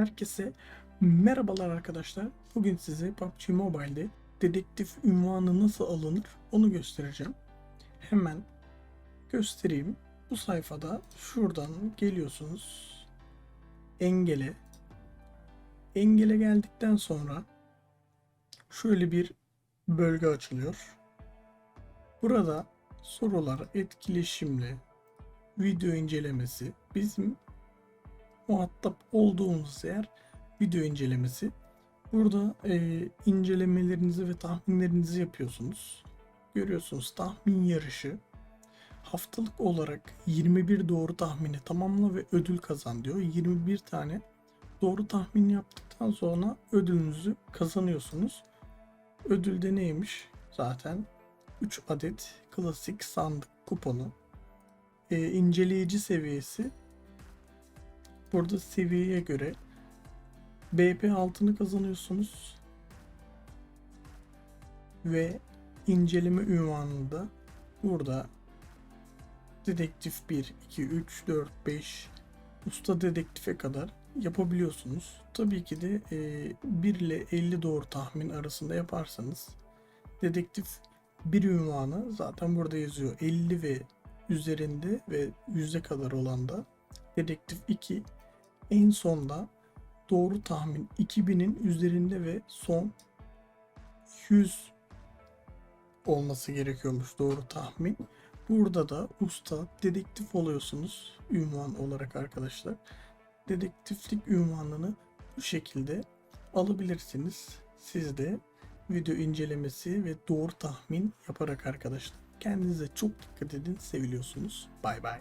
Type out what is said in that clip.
Herkese merhabalar arkadaşlar. Bugün size PUBG Mobile'de dedektif ünvanı nasıl alınır onu göstereceğim. Hemen göstereyim. Bu sayfada şuradan geliyorsunuz. Engele. Engele geldikten sonra şöyle bir bölge açılıyor. Burada sorular, etkileşimli, video incelemesi, bizim muhatap olduğumuz yer video incelemesi. Burada e, incelemelerinizi ve tahminlerinizi yapıyorsunuz. Görüyorsunuz tahmin yarışı. Haftalık olarak 21 doğru tahmini tamamla ve ödül kazan diyor. 21 tane doğru tahmin yaptıktan sonra ödülünüzü kazanıyorsunuz. Ödülde neymiş? Zaten 3 adet klasik sandık kuponu. E, inceleyici seviyesi Burada seviyeye göre BP altını kazanıyorsunuz. Ve inceleme ünvanında burada dedektif 1, 2, 3, 4, 5 usta dedektife kadar yapabiliyorsunuz. Tabii ki de e, 1 ile 50 doğru tahmin arasında yaparsanız dedektif bir ünvanı zaten burada yazıyor 50 ve üzerinde ve yüzde kadar olan da dedektif 2 en sonda doğru tahmin 2000'in üzerinde ve son 100 olması gerekiyormuş doğru tahmin. Burada da usta dedektif oluyorsunuz ünvan olarak arkadaşlar. Dedektiflik ünvanını bu şekilde alabilirsiniz. Siz de video incelemesi ve doğru tahmin yaparak arkadaşlar. Kendinize çok dikkat edin. Seviliyorsunuz. Bay bay.